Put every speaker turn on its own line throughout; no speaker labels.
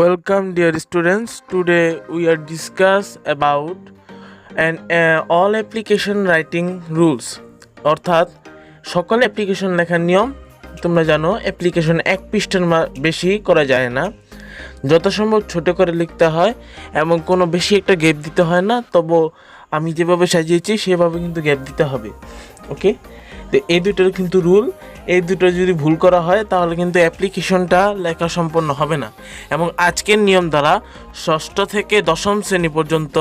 Welcome, dear students. Today we are discuss about an uh, all application writing rules. অর্থাৎ সকল application লেখার নিয়ম তোমরা জানো অ্যাপ্লিকেশন এক পৃষ্ঠার বেশি করা যায় না যথাসম্ভব ছোট করে লিখতে হয় এবং কোনো বেশি একটা গ্যাপ দিতে হয় না তবু আমি যেভাবে সাজিয়েছি সেভাবে কিন্তু গ্যাপ দিতে হবে ওকে তো এই দুটোর কিন্তু রুল এই দুটো যদি ভুল করা হয়, তাহলে কিন্তু অ্যাপ্লিকেশনটা লেখা সম্পন্ন হবে না। এবং আজকের নিয়ম দ্বারা ষষ্ঠ থেকে দশম শ্রেণি পর্যন্ত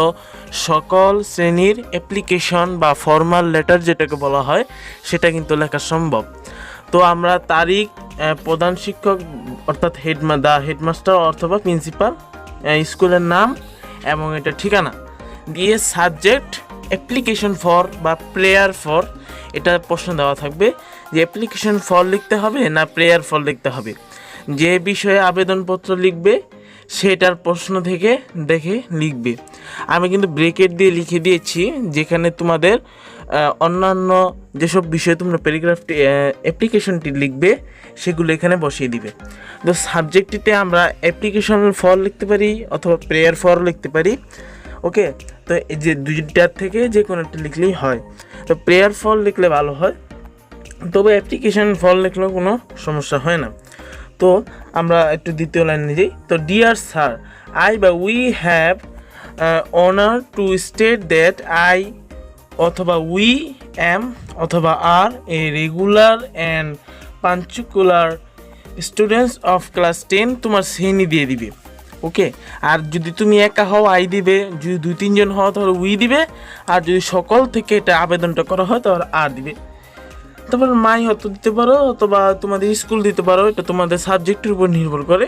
সকল শ্রেণির অ্যাপ্লিকেশন বা ফর্মাল লেটার যেটাকে বলা হয়, সেটা কিন্তু লেখা সম্ভব। তো আমরা তারিখ প্রধান শিক্ষক, অর্থাৎ হেডমা দা হেডমাস্টার অথবা প্রিন্সিপাল স্কুলের নাম এবং এটা ঠিকানা। দিয়ে সাবজেক্ট অ্যাপ্লিকেশন ফর বা প্লেয়ার ফর এটা প্রশ্ন দেওয়া থাকবে যে অ্যাপ্লিকেশন ফর লিখতে হবে না প্লেয়ার ফর লিখতে হবে। যে বিষয়ে আবেদনপত্র লিখবে সেটার প্রশ্ন থেকে দেখে লিখবে। আমি কিন্তু ব্রেকেট দিয়ে লিখে দিয়েছি যেখানে তোমাদের অন্যান্য যেসব বিষয়ে তোমরা প্যারাগ্রাফটি অ্যাপ্লিকেশনটি লিখবে সেগুলো এখানে বসিয়ে দিবে। তো সাবজেক্টটিতে আমরা অ্যাপ্লিকেশন ফর লিখতে পারি অথবা প্রেয়ার ফর লিখতে পারি। ওকে তো এই যে দুইটার থেকে যে কোনো একটা লিখলেই হয়। তো প্রেয়ার ফল লিখলে ভালো হয়, তবে অ্যাপ্লিকেশন ফল লিখলেও কোনো সমস্যা হয় না। তো আমরা একটু দ্বিতীয় লাইনে যাই। তো ডিয়ার স্যার আই বা we have honour to state that I অথবা উই এম অথবা are a regular and punctual students of class ten তোমার শ্রেণি দিয়ে দিবে। ওকে আর যদি তুমি একা হও, আই দিবে। যদি দুই, তিনজন হও, তাহলে উই দিবে। আর যদি সকল থেকে এটা আবেদনটা করা হয়, তাহলে আর দিবে। তারপর মাই হয়তো দিতে পারো, অথবা তোমাদের স্কুল দিতে পারো, এটা তোমাদের সাবজেক্টের উপর নির্ভর করে।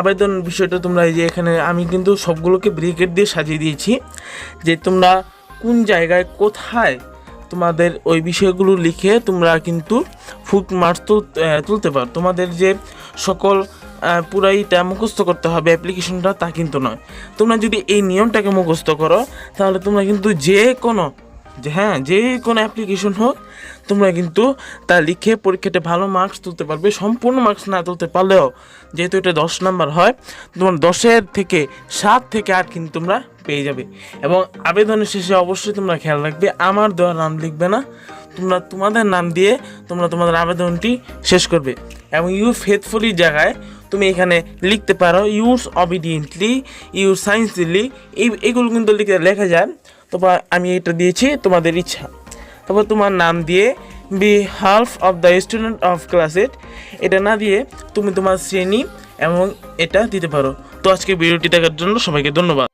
আবেদন বিষয়টা তোমরা এই যে এখানে আমি কিন্তু সবগুলোকে ব্রিকেট দিয়ে সাজিয়ে দিয়েছি, যে তোমরা কোন জায়গায় কোথায় তোমাদের ওই বিষয়গুলো লিখে তোমরা কিন্তু ফুট মার্কস তুলতে পারো। তোমাদের যে সকল পুরাইটা মুখস্থ করতে হবে অ্যাপ্লিকেশনটা তা কিন্তু নয়। তোমরা যদি এই নিয়মটাকে মুখস্থ করো, তাহলে তোমরা কিন্তু যে কোনো হ্যাঁ যে কোনো অ্যাপ্লিকেশন হোক, তোমরা কিন্তু তা লিখে পরীক্ষাতে ভালো মার্কস তুলতে পারবে, সম্পূর্ণ মার্কস না তুলতে পারলেও, যেহেতু এটা দশ নাম্বার হয়, তোমার দশের থেকে সাত থেকে আট কিন্তু তোমরা পেয়ে যাবে। এবং আবেদনের শেষে অবশ্যই তোমরা খেয়াল রাখবে, আমার দেওয়ার নাম লিখবে না, তোমরা তোমাদের নাম দিয়ে তোমরা তোমাদের আবেদনটি শেষ করবে। এবং ইউ ফেথফুলি জায়গায় তুমি এখানে লিখতে পারো ইউজ অবিডিয়েন্টলি ইউজ সায়েন্সলি এই, এগুলো কিন্তু লিখে লেখা যায়। তারপর আমি এটা দিয়েছি তোমাদের ইচ্ছা। তারপর তোমার নাম দিয়ে behalf of the student of class eight এটা না দিয়ে তুমি তোমার শ্রেণি এবং এটা দিতে পারো। তো আজকে ভিডিওটি দেখার জন্য সবাইকে ধন্যবাদ।